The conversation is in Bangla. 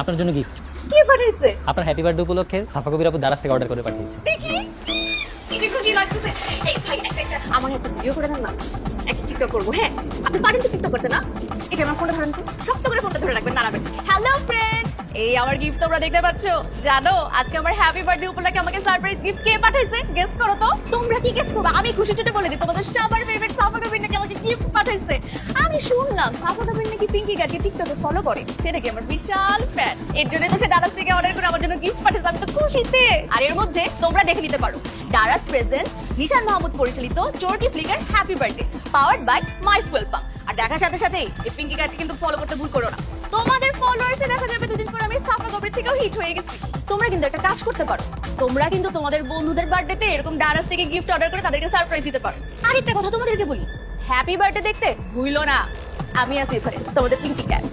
আপনার জন্য গিফট কে পাঠাইছে? আপনার হ্যাপি বার্থডে উপলক্ষে সাফা কবির আপু দারাজ থেকে অর্ডার করে পাঠিয়েছে। দেখি। কি যে খুশি লাগতেছে। এই ভাই একটা একটা। আমার একটা ভিডিও করে দেন না। একটা টিকটক করব হ্যাঁ? আপনি পারেন তো টিকটক করতে না? এটা আমার ফোনটা ধরেন তো। শক্ত করে ফোনটা ধরে রাখবেন নাড়াবেন। হ্যালো ফ্রেন্ড এই আমার গিফট তোমরা দেখতে পাচ্ছ। জানো আজকে আমার হ্যাপি বার্থডে উপলক্ষে আমাকে সারপ্রাইজ গিফট কে পাঠাইছে? গেস করো তো। তোমরা কি গেস করবে? আমি খুশি ছুটে বলে দিই তোমাদের সবার ফেভারিট সাফা কবির গিফট পাঠাইছে। আমি শুনলাম সাফা কবির নাকি পিঙ্কি গাকে টিকটকে ফলো করে? সে নাকি আমার বিশাল ফ্যান এর জন্য তো সে ডারাস থেকে অর্ডার করে আমার জন্য গিফট পাঠিয়েছে আমি তো খুশিতে। আর এর মধ্যে তোমরা দেখে নিতে পারো ডারাস প্রেজেন্ট নিশান মাহমুদ পরিচালিত Chorki Flicker happy birthday powered by my fuel pump আর দেখার সাথে সাথেই এই পিঙ্কি গাকে কিন্তু ফলো করতে ভুল করো না। তোমাদের ফলোয়ার্সে দেখা যাবে দুদিন পর আমি সাফা কবির থেকেও হিট হয়ে গেছি। তোমরা কিন্তু একটা কাজ করতে পারো। তোমরা কিন্তু তোমাদের বন্ধুদের বার্থডেতে এরকম ডারাস থেকে গিফট অর্ডার করে তাদেরকে সারপ্রাইজ দিতে পারো। আর একটা কথা তোমাদেরকে বলি। হ্যাপি বার্থডে দেখতে ভুইলো না। আমি আছি এখানে। তোমাদের পিঙ্কি ক্যাট